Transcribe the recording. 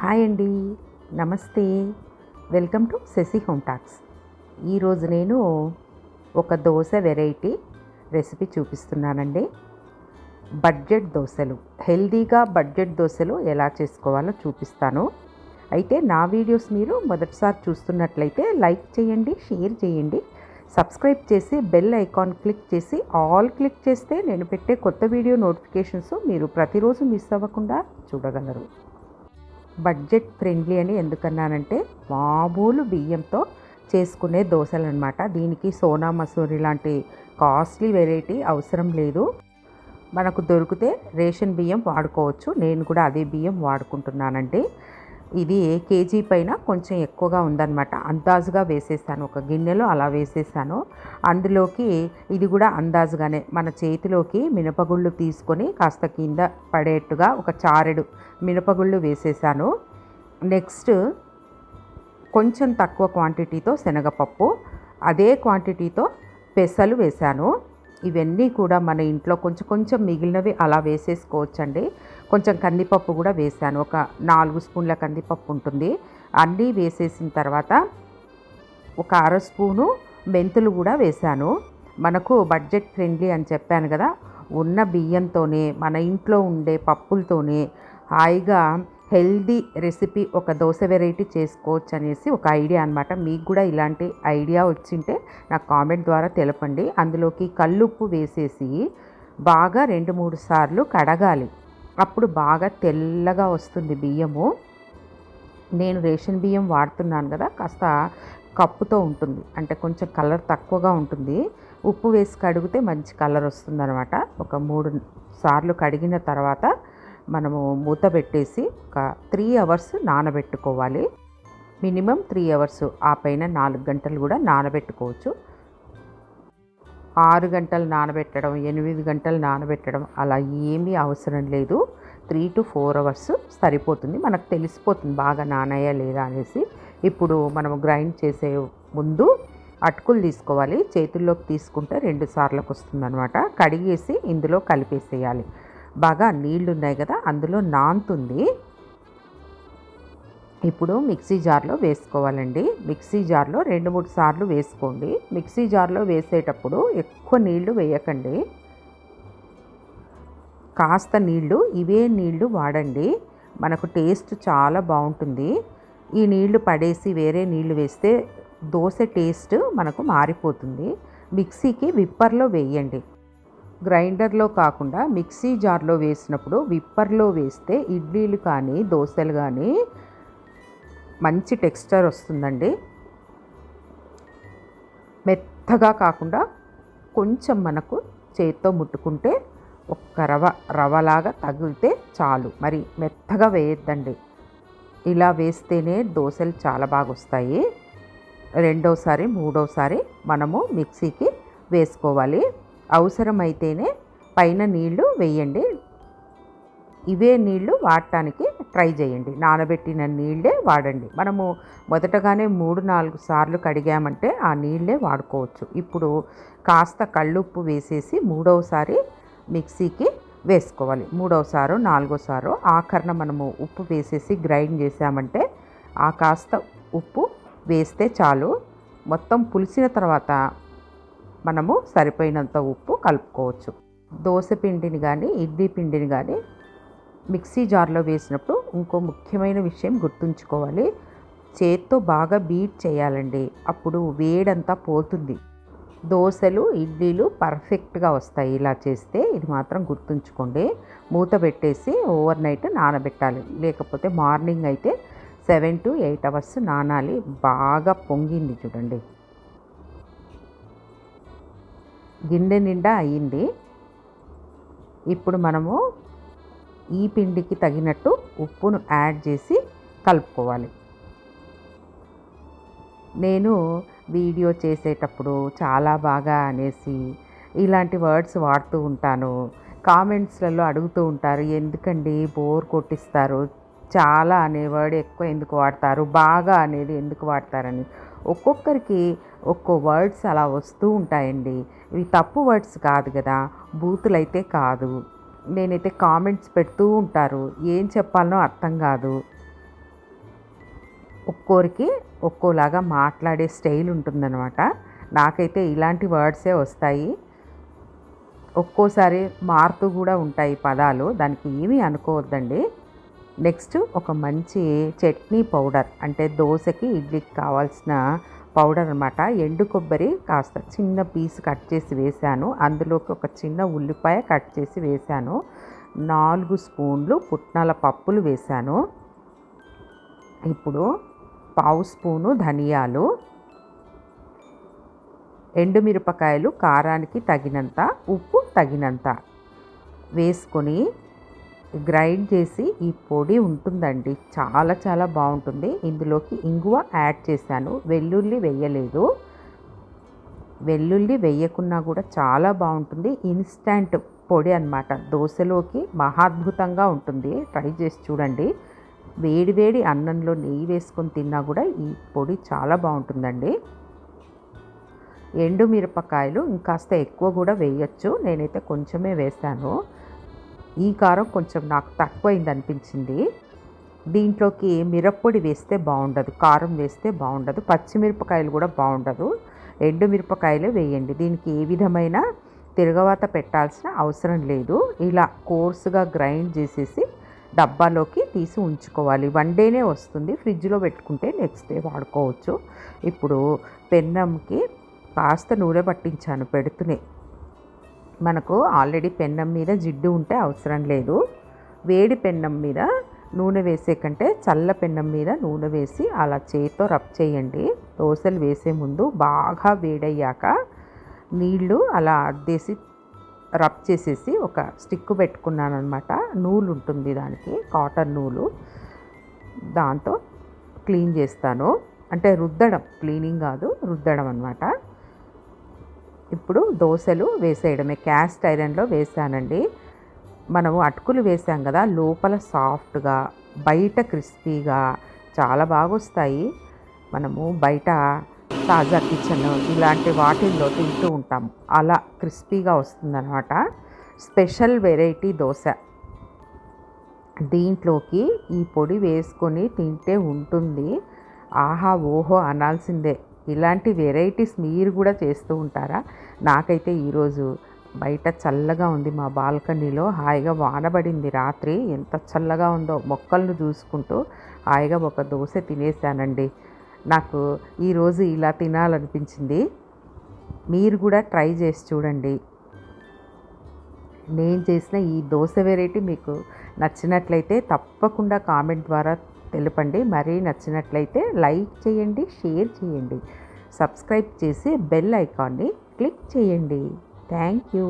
Hi అండి. నమస్తే. Welcome to Shashi home talks. ఈరోజు నేను ఒక దోశ వెరైటీ రెసిపీ చూపిస్తున్నానండి. బడ్జెట్ దోశలు. హెల్దీగా బడ్జెట్ దోశలు ఎలా చేసుకోవాలో చూపిస్తాను. అయితే నా వీడియోస్ మీరు మొదటిసారి చూస్తున్నట్లయితే లైక్ చేయండి షేర్ చేయండి. సబ్స్క్రైబ్ చేసి బెల్ ఐకాన్ క్లిక్ చేసి ఆల్ క్లిక్ చేస్తే నేను పెట్టే కొత్త వీడియో నోటిఫికేషన్స్ మీరు ప్రతిరోజు మిస్ అవ్వకుండా చూడగలరు. బడ్జెట్ ఫ్రెండ్లీ అని ఎందుకన్నానంటే మామూలు బియ్యంతో చేసుకునే దోశలు అనమాట దీనికి సోనా మసూరి లాంటి కాస్ట్లీ వెరైటీ అవసరం లేదు. మనకు దొరికితే రేషన్ బియ్యం వాడుకోవచ్చు. నేను కూడా అదే బియ్యం వాడుకుంటున్నానండి. ఇది కేజీ పైన కొంచెం ఎక్కువగా ఉందన్నమాట. అందాజుగా వేసేసాను. ఒక గిన్నెలో అలా వేసేసాను. అందులోకి ఇది కూడా అందాజుగానే మన చేతిలోకి మినపగుళ్ళు తీసుకొని కాస్త కింద పడేట్టుగా ఒక చారెడు మినపగుళ్ళు వేసేసాను. నెక్స్ట్ కొంచెం తక్కువ క్వాంటిటీతో శనగపప్పు అదే క్వాంటిటీతో పెసలు వేశాను ఇవన్నీ కూడా మన ఇంట్లో కొంచెం కొంచెం మిగిలినవి అలా వేసేసుకోవచ్చండి. కొంచెం కందిపప్పు కూడా వేసాను ఒక నాలుగు స్పూన్ల కందిపప్పు ఉంటుంది. అన్నీ వేసేసిన తర్వాత ఒక అర స్పూను మెంతులు కూడా వేశాను. మనకు బడ్జెట్ ఫ్రెండ్లీ అని చెప్పాను కదా. ఉన్న బియ్యంతోనే మన ఇంట్లో ఉండే పప్పులతోనే హాయిగా హెల్దీ రెసిపీ ఒక దోశ వెరైటీ చేసుకోవచ్చు అనేసి ఒక ఐడియా అనమాట మీకు కూడా ఇలాంటి ఐడియా వచ్చింటే నాకు కామెంట్ ద్వారా తెలపండి. అందులోకి కల్లుప్పు వేసేసి బాగా రెండు మూడు సార్లు కడగాలి. అప్పుడు బాగా తెల్లగా వస్తుంది బియ్యము. నేను రేషన్ బియ్యం వాడుతున్నాను కదా కాస్త కప్పుతో ఉంటుంది. అంటే కొంచెం కలర్ తక్కువగా ఉంటుంది. ఉప్పు వేసి కడిగితే మంచి కలర్ వస్తుందనమాట ఒక మూడు సార్లు కడిగిన తర్వాత మనము మూత పెట్టేసి ఒక త్రీ అవర్స్ నానబెట్టుకోవాలి. మినిమం త్రీ అవర్స్ ఆ పైన నాలుగు గంటలు కూడా నానబెట్టుకోవచ్చు. ఆరు గంటలు నానబెట్టడం ఎనిమిది గంటలు నానబెట్టడం అలా ఏమీ అవసరం లేదు. త్రీ టు ఫోర్ అవర్స్ సరిపోతుంది. మనకు తెలిసిపోతుంది బాగా నానయ్యా లేదా అనేసి. ఇప్పుడు మనం గ్రైండ్ చేసే ముందు అటుకులు తీసుకోవాలి. చేతుల్లోకి తీసుకుంటే రెండు సార్లకు వస్తుందన్నమాట. కడిగేసి ఇందులో కలిపేసేయాలి. బాగా నీళ్ళున్నాయి కదా అందులో నాంతుంది. ఇప్పుడు మిక్సీ జార్లో వేసుకోవాలండి. మిక్సీ జార్లో రెండు మూడు సార్లు వేసుకోండి. మిక్సీ జార్లో వేసేటప్పుడు ఎక్కువ నీళ్ళు వేయకండి. కాస్త నీళ్ళు ఇవే నీళ్ళు వాడండి. మనకు టేస్ట్ చాలా బాగుంటుంది. ఈ నీళ్ళు పడేసి వేరే నీళ్ళు వేస్తే దోశ టేస్ట్ మనకు మారిపోతుంది. మిక్సీకి విప్పర్లో వేయండి. గ్రైండర్లో కాకుండా మిక్సీ జార్లో వేసినప్పుడు విప్పర్లో వేస్తే ఇడ్లీలు కానీ దోశలు కానీ మంచి టెక్స్చర్ వస్తుందండి. మెత్తగా కాకుండా కొంచెం మనకు చేత్తో ముట్టుకుంటే ఒక్క రవ రవలాగా తగిలితే చాలు. మరి మెత్తగా వేయొద్దండి. ఇలా వేస్తేనే దోశలు చాలా బాగా వస్తాయి రెండోసారి మూడోసారి మనము మిక్సీకి వేసుకోవాలి. అవసరమైతేనే పైన నీళ్ళు వేయండి. ఇవే నీళ్ళు వాడటానికి ట్రై చేయండి. నానబెట్టిన నీళ్ళే వాడండి. మనము మొదటగానే మూడు నాలుగు సార్లు కడిగామంటే ఆ నీళ్ళే వాడుకోవచ్చు. ఇప్పుడు కాస్త కళ్ళుప్పు వేసేసి మూడవసారి మిక్సీకి వేసుకోవాలి. మూడవసారో నాలుగోసారో ఆఖరణ మనము ఉప్పు వేసేసి గ్రైండ్ చేసామంటే ఆ కాస్త ఉప్పు వేస్తే చాలు. మొత్తం పులిసిన తర్వాత మనము సరిపోయినంత ఉప్పు కలుపుకోవచ్చు. దోశ పిండిని కానీ ఇడ్లీ పిండిని కానీ మిక్సీ జార్లో వేసినప్పుడు ఇంకో ముఖ్యమైన విషయం గుర్తుంచుకోవాలి. చేత్తో బాగా బీట్ చేయాలండి. అప్పుడు వేడంతా పోతుంది. దోశలు ఇడ్లీలు పర్ఫెక్ట్గా వస్తాయి. ఇలా చేస్తే ఇది మాత్రం గుర్తుంచుకోండి. మూత పెట్టేసి ఓవర్ నైట్ నానబెట్టాలి. లేకపోతే మార్నింగ్ అయితే సెవెన్ టు ఎయిట్ అవర్స్ నానాలి. బాగా పొంగింది చూడండి. గిన్నె నిండా అయ్యింది. ఇప్పుడు మనము ఈ పిండికి తగినట్టు ఉప్పును యాడ్ చేసి కలుపుకోవాలి. నేను వీడియో చేసేటప్పుడు చాలా బాగా అనేసి ఇలాంటి వర్డ్స్ వాడుతూ ఉంటాను. కామెంట్స్లలో అడుగుతూ ఉంటారు ఎందుకండి బోర్ కొట్టిస్తారు? చాలా అనే వర్డ్ ఎక్కువ ఎందుకు వాడతారు? బాగా అనేది ఎందుకు వాడతారని. ఒక్కొక్కరికి ఒక్కో వర్డ్స్ అలా వస్తూ ఉంటాయండి. ఇవి తప్పు వర్డ్స్ కాదు కదా బూతులైతే కాదు. నేనైతే కామెంట్స్ పెడుతూ ఉంటారు ఏం చెప్పాలనో అర్థం కాదు. ఒక్కోరికి ఒక్కోలాగా మాట్లాడే స్టైల్ ఉంటుందన్నమాట. నాకైతే ఇలాంటి వర్డ్సే వస్తాయి. ఒక్కోసారి మారుతూ కూడా ఉంటాయి పదాలు దానికి ఏమీ అనుకోవద్దండి. నెక్స్ట్ ఒక మంచి చట్నీ పౌడర్ అంటే దోశకి ఇడ్లీకి కావాల్సిన పౌడర్ అనమాట ఎండు కొబ్బరి కాస్త చిన్న పీస్ కట్ చేసి వేశాను. అందులోకి ఒక చిన్న ఉల్లిపాయ కట్ చేసి వేశాను. నాలుగు స్పూన్లు పుట్నాల పప్పులు వేశాను. ఇప్పుడు పావు స్పూను ధనియాలు ఎండుమిరపకాయలు కారానికి తగినంత ఉప్పు తగినంత వేసుకొని గ్రైండ్ చేసి ఈ పొడి ఉంటుందండి. చాలా చాలా బాగుంటుంది. ఇందులోకి ఇంగువ యాడ్ చేశాను. వెల్లుల్లి వేయలేదు. వెల్లుల్లి వేయకున్నా కూడా చాలా బాగుంటుంది. ఇన్స్టంట్ పొడి అనమాట దోశలోకి మహాద్భుతంగా ఉంటుంది. ట్రై చేసి చూడండి. వేడి వేడి అన్నంలో నెయ్యి వేసుకొని తిన్నా కూడా ఈ పొడి చాలా బాగుంటుందండి. ఎండు మిరపకాయలు ఇంకాస్త ఎక్కువ కూడా వేయచ్చు. నేనైతే కొంచెమే వేసాను ఈ కారం కొంచెం నాకు తక్కువైంది అనిపించింది. దీంట్లోకి మిరప్పొడి వేస్తే బాగుండదు కారం వేస్తే బాగుండదు పచ్చిమిరపకాయలు కూడా బాగుండదు. ఎండుమిరపకాయలు వేయండి. దీనికి ఏ విధమైన తిరగవాత పెట్టాల్సిన అవసరం లేదు. ఇలా కోర్సుగా గ్రైండ్ చేసేసి డబ్బాలోకి తీసి ఉంచుకోవాలి. వన్ డేనే వస్తుంది. ఫ్రిడ్జ్లో పెట్టుకుంటే నెక్స్ట్ డే వాడుకోవచ్చు. ఇప్పుడు పెన్నంకి కాస్త నూనె పట్టించాను పెడుతూనే. మనకు ఆల్రెడీ పెన్నం మీద జిడ్డు ఉంటే అవసరం లేదు. వేడి పెన్నం మీద నూనె వేసే కంటే చల్ల పెన్నం మీద నూనె వేసి అలా చేతితో రబ్ చేయండి. దోశలు వేసే ముందు బాగా వేడయ్యాక నీళ్ళు అలా అద్దేసి రబ్ చేసేసి ఒక స్టిక్ పెట్టుకున్నాను అనమాట నూలు ఉంటుంది దానికి కాటన్ నూలు. దాంతో క్లీన్ చేస్తాను. అంటే రుద్దడం క్లీనింగ్ కాదు రుద్దడం అనమాట ఇప్పుడు దోశలు వేసేయడమే. క్యాస్ట్ ఐరన్లో వేసానండి మనము అటుకులు వేసాం కదా లోపల సాఫ్ట్గా బయట క్రిస్పీగా చాలా బాగా వస్తాయి మనము బయట తాజా కిచెన్ ఇలాంటి వాటిల్లో తింటూ ఉంటాం. అలా క్రిస్పీగా వస్తుందన్నమాట. Special variety dosa. దీంట్లోకి ఈ పొడి వేసుకొని తింటే ఉంటుంది. ఆహా ఓహో అనాల్సిందే. ఇలాంటి వెరైటీస్ మీరు కూడా చేస్తూ ఉంటారా? నాకైతే ఈరోజు బయట చల్లగా ఉంది మా బాల్కనీలో. హాయిగా వానబడింది రాత్రి. ఎంత చల్లగా ఉందో మొక్కలను చూసుకుంటూ హాయిగా ఒక దోశ తినేసానండి నాకు ఈరోజు ఇలా తినాలనిపించింది. మీరు కూడా ట్రై చేసి చూడండి. నేను చేసిన ఈ దోశ వెరైటీ మీకు నచ్చినట్లయితే తప్పకుండా కామెంట్ ద్వారా తెలుపండి. మరీ నచ్చినట్లయితే లైక్ చేయండి షేర్ చేయండి. సబ్స్క్రైబ్ చేసి బెల్ ఐకాన్ని క్లిక్ చేయండి. Thank you.